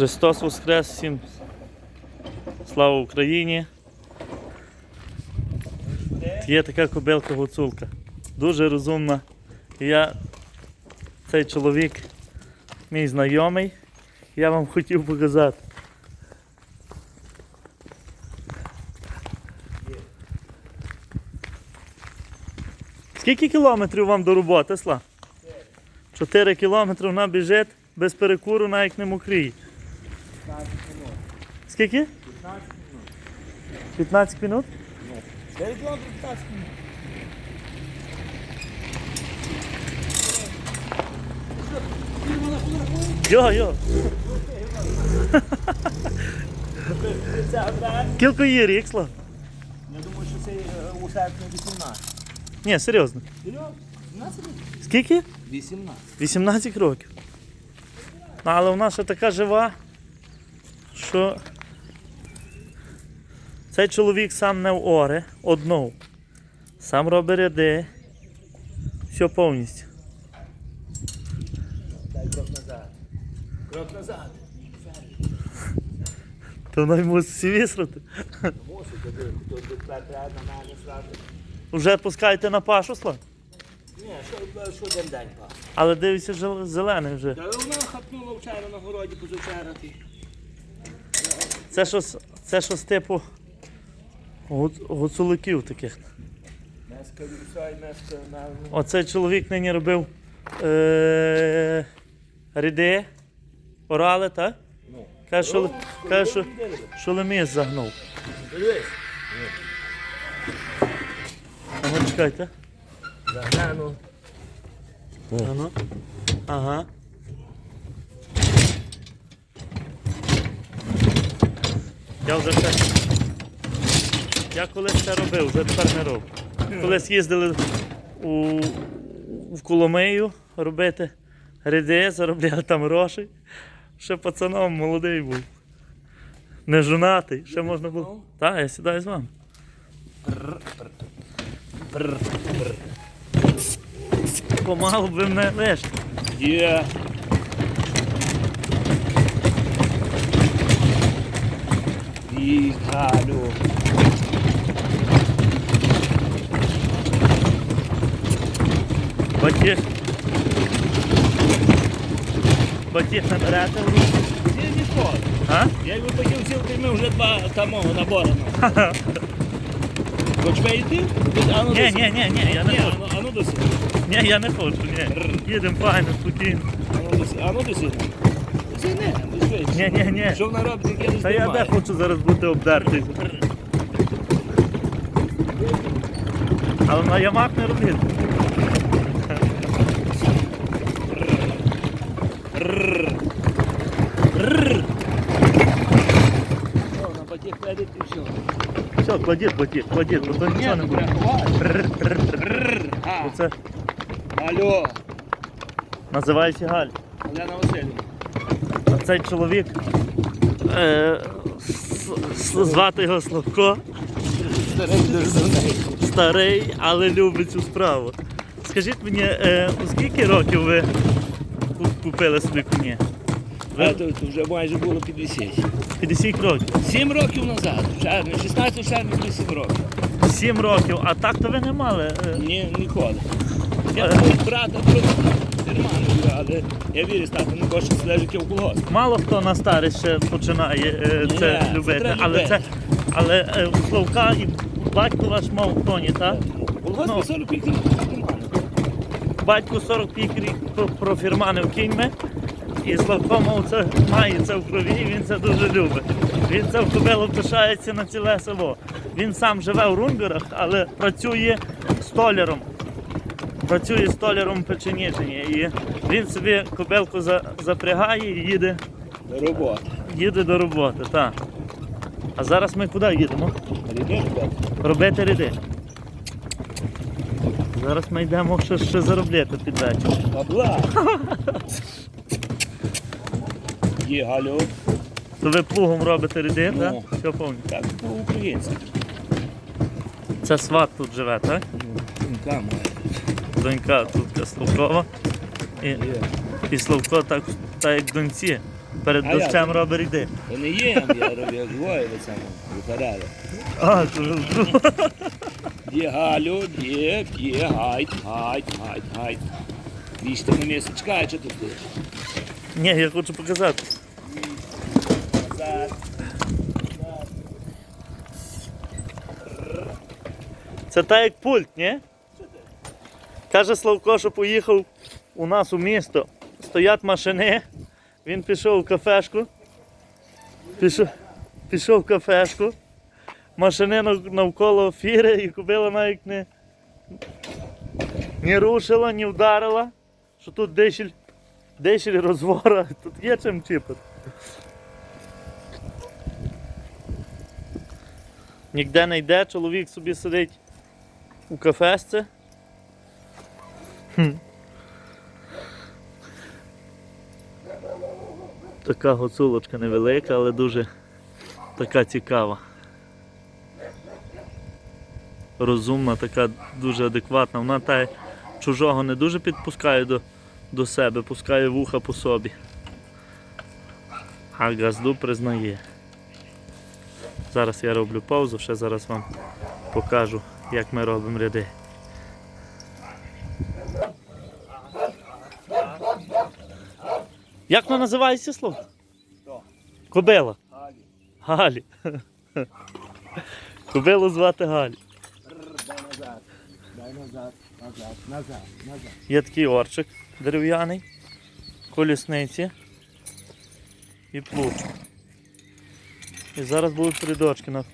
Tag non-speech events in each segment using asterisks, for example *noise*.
Христос Воскрес всім. Слава Україні. Є така кобилка гуцулка. Дуже розумна. Я цей чоловік, мій знайомий, я вам хотів показати. Скільки кілометрів вам до роботи, Сла? 4 кілометри вона біжить без перекуру, навіть не мокрій. Скільки? 15 минут. 9 кілометрів 15 минут. Йо, йо. Це. Кілько є рік? Я думаю, що це е, у серпні 18. Ні, серйозно. Серйозно? 17 років? Скільки? 18. 18 років. Ну, але вона ще така жива, що цей чоловік сам не в оре, одну. Сам робить ряди. Все повністю. Дай крок назад. Крок назад. То вона йому всі висрати. Вже пускаєте на пашу, Слав? Ні, що, що день пас. Але дивіться, зелений вже. Та вона хапнула вчора на городі позавчора. Це щось, це щось типу гуцуликів таких. Оцей чоловік нині робив е- ряди, орали, так? Ну. Каже, що, каже, що, що леміс загнув. Ну чекайте. Загнану. Ну. Ага. Я вже це. Я колись це робив, вже тепер не роблю. Колись їздили у, в Коломию робити ряди, заробляли там гроші. Ще пацаном молодий був. Не жонатий, ще можна було. Так, я сідаю з вами. Помалу би мене лиш. Є. І Галю. Батіг. Батіг набирати в руку. Ні, ніколи. А? Я його хотів сілки, ми вже два тамого набору. *laughs* Хоч йти? А ну Ні, ні, ні, ні, я не хочу. ну- ну досі. Ні, я не хочу, ні. Їдемо файно, спокійно. А ну досі. А ну досі. Досі не. Ні, ні, ні. Що вона робить, як я не Та я де знімаю. хочу зараз бути обдертий. Але на ямак не робити. Що, на потік кладить і все. Все, кладіть батіг, кладіть, бо то нічого не буде. Оце алло, називається Галь. Олена Васильівна. Цей чоловік, е, звати його Славко, Старий але любить цю справу. Скажіть мені, е, у скільки років ви купили собі коні? А, то, то вже майже було 50. 50 років. Сім років назад, в червні, 16 червня було 7 років. 7 років, а так то ви не мали. е, Ні, ніколи. Я Е. твого фірману, але я вірю, стати не кошти слежить в колгосп. Мало хто на старість ще починає е, Ні, це це любити. треба але любити. це, але е, у Славка і батько ваш мав коні, так? Ну. ну. 40 піків фірману. Батько 40 пікрів профірманив кіньми. І Славко мав це, має це в крові, і він це дуже любить. Він це в кобилу пишається на ціле село. Він сам живе в Румберах, але працює столяром. Працює столяром в Печеніжині. І він собі кобилку за- запрягає і їде, Робота. їде до роботи. Так. А зараз ми куди їдемо? Брат? Робити ряди. Зараз ми йдемо ще, ще заробляти під вечір. Бабла. Є, алло. То ви плугом робите ряди, Ну. так? Все повністю. Так, по-українськи. Це сват тут живе, так? Жінка моя. Донька тут Славкова. І, Є. і Славко так, так як доньці. Перед А дощем робить ріди. То не їм, я роблю двоє ви саме виходили. А, то ж- Є Галю, є, є, гайд, гайд, гайд, гайд. Віж ти місце, чекай, що ти стоїш? Ні, я хочу показати. Це так як пульт, ні? Каже Славко, що поїхав у нас у місто. Стоять машини. Він пішов в кафешку. Пішов, пішов в кафешку. Машини навколо фіри і купила навіть не, не рушила, не вдарила. Що тут дешіль розвора, *laughs* тут є чим чіпати. Ніде не йде, чоловік собі сидить у кафешці. Така гоцулочка невелика, але дуже така цікава. Розумна, така дуже адекватна. Вона та чужого не дуже підпускає до, до себе, пускає вуха по собі. А газду признає. Зараз я роблю паузу, ще зараз вам покажу, як ми робимо ряди. Як вона називається слово? Кобила. Галі. Галі. Кобилу звати Галі. Дай назад. Дай назад, назад, назад, назад. Є такий орчик дерев'яний, колісниці і плуг. І зараз будуть рядочки на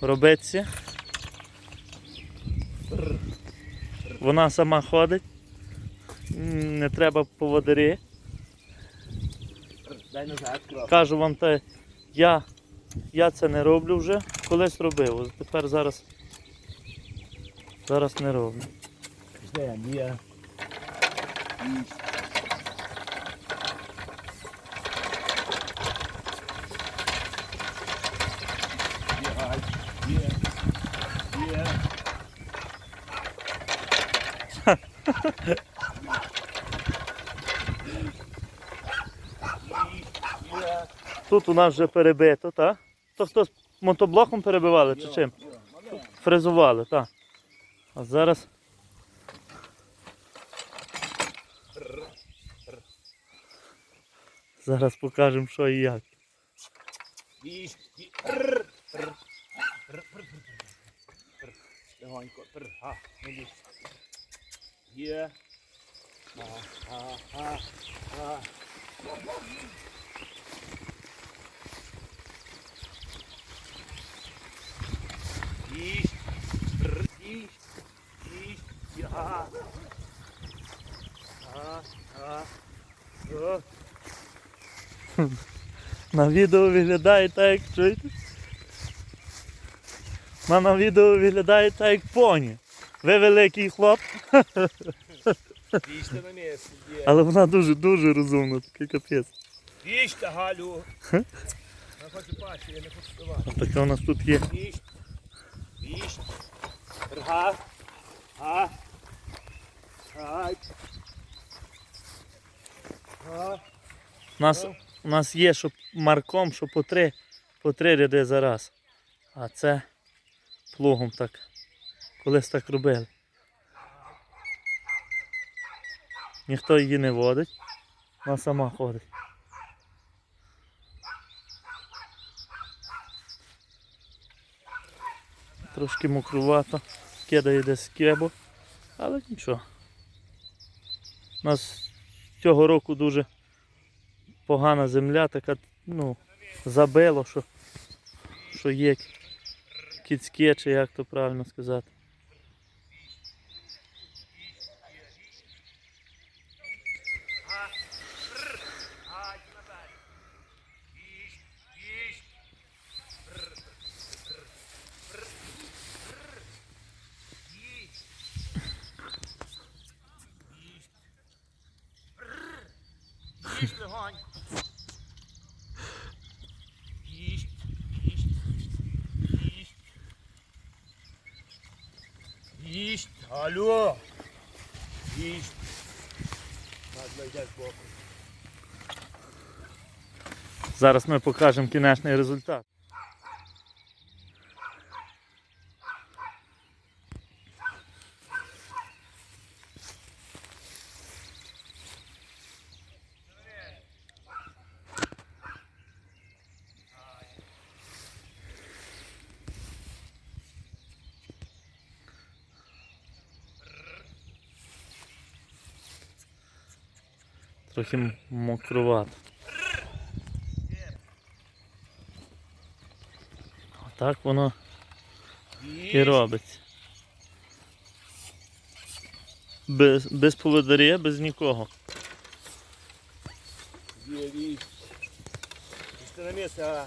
робитися. Вона сама ходить. Не треба поводирі. Дай назад. Кажу вам те, я, я це не роблю вже, колись робив. Тепер зараз, зараз не роблю. Ждем, є. Віж. Є, гайд, є. Є. Є. Тут у нас вже перебито, так? То хто з мотоблоком перебивали чи чим? Фрезували, так. А зараз. Зараз покажемо, що і як. Легонько. Є. А, а, а, а. Віж. Рр. Віж. Віж. Я. А. А. О. На відео виглядає так, як чуєте? На, на відео виглядає так, як поні. Ви великий хлоп, Віж ти на місці. Але вона дуже-дуже розумна, такий капець. Віжте, Галю. Я хочу пасі, я не хочу співати. А таке у нас тут є. Віж. Віж. Га. Га. Гай. Га. У нас, у нас є що марком, що по три, по три ряди за раз. А це плугом так. Колись так робили. Ніхто її не водить, вона сама ходить. Трошки мокрувато, кидає десь кебо, але нічого. У нас цього року дуже погана земля, така, ну, забило, що, що є кіцьке, чи як то правильно сказати. Гай на берег. Віж. Віж. Віж. Віж легонько. Віж. Віж. Віж. Віж. Алло. Їсть. Ладно, з боку. Зараз ми покажемо кінечний результат. Трохи мокрувато. Так воно і робиться. Без, без поводаря, без нікого. На місце, а.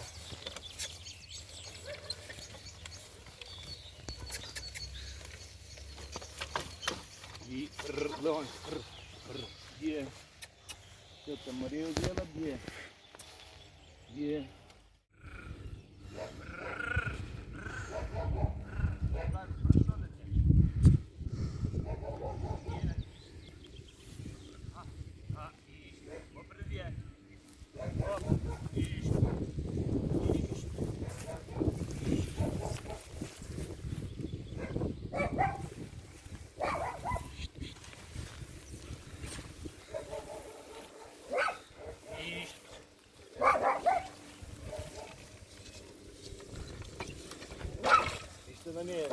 І р, Леон, р, р, є. Що там, Марія взяла? Є. Є. Ти на місце.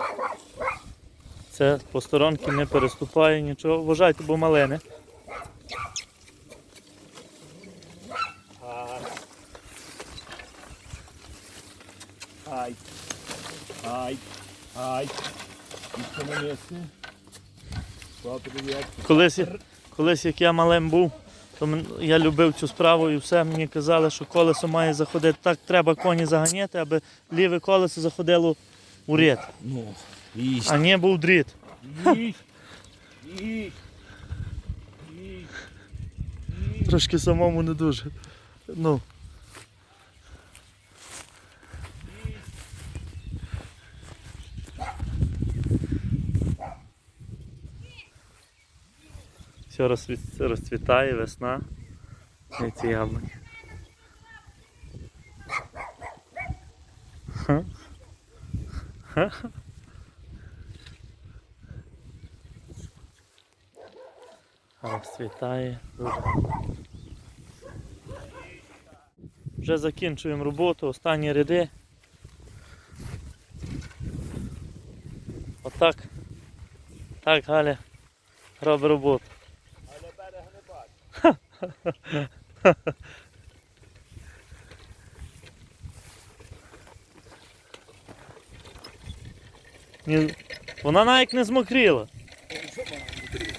Це посторонки не переступає нічого. Вважайте, бо малини. Ай. Ай. Ай. Колись, колись як я малим був, то я любив цю справу і все мені казали, що колесо має заходити. Так треба коні заганяти, аби ліве колесо заходило у ряд. Ну, їсть. А не був дріт. Їсть. Їсть. Їсть. Їсть. Трошки самому не дуже. Ну. Все розцвіт- розцвітає, весна. І ці яблуки. Ха. Ха. Розцвітає дуже. Вже закінчуємо роботу, останні ряди. Отак. Так Галя робить роботу. Але берега не бачу. Ні, Вона навіть не змокріла. Що вона внутрі?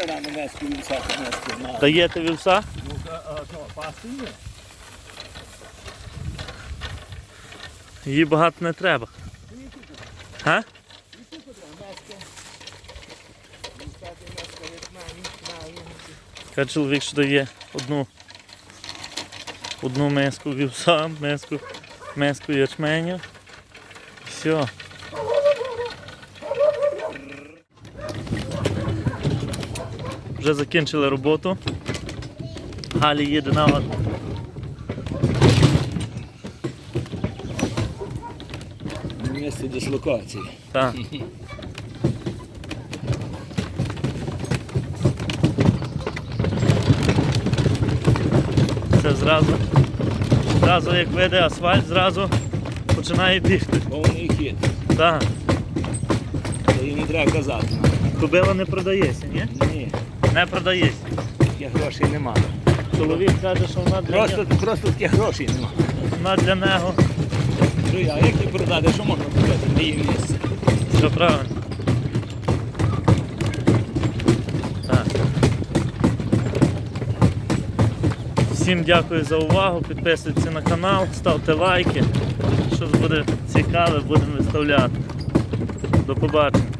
Вона біла рано меску і всяку меску на. Даєте вівса? Ну, а пасти ні? Її багато не треба. Га? Каже чоловік, що дає одну, одну миску вівса, миску, миску ячменю. Все. Вже закінчили роботу. Галі їде на Місце дислокації. Так. Це зразу, зразу як веде асфальт, зразу починає бігти. Повний хід. Так. Та їм не треба казати. Кобила не продається, ні? Ні, Не продається. таких грошей немає. Чоловік каже, що вона для, Просто, нього, просто таких грошей немає. вона для нього. Що я, як її продати, що можна купити? Не є місце. Все правильно. Так. Всім дякую за увагу. Підписуйтесь на канал, ставте лайки. Що буде цікаве, будемо виставляти. До побачення.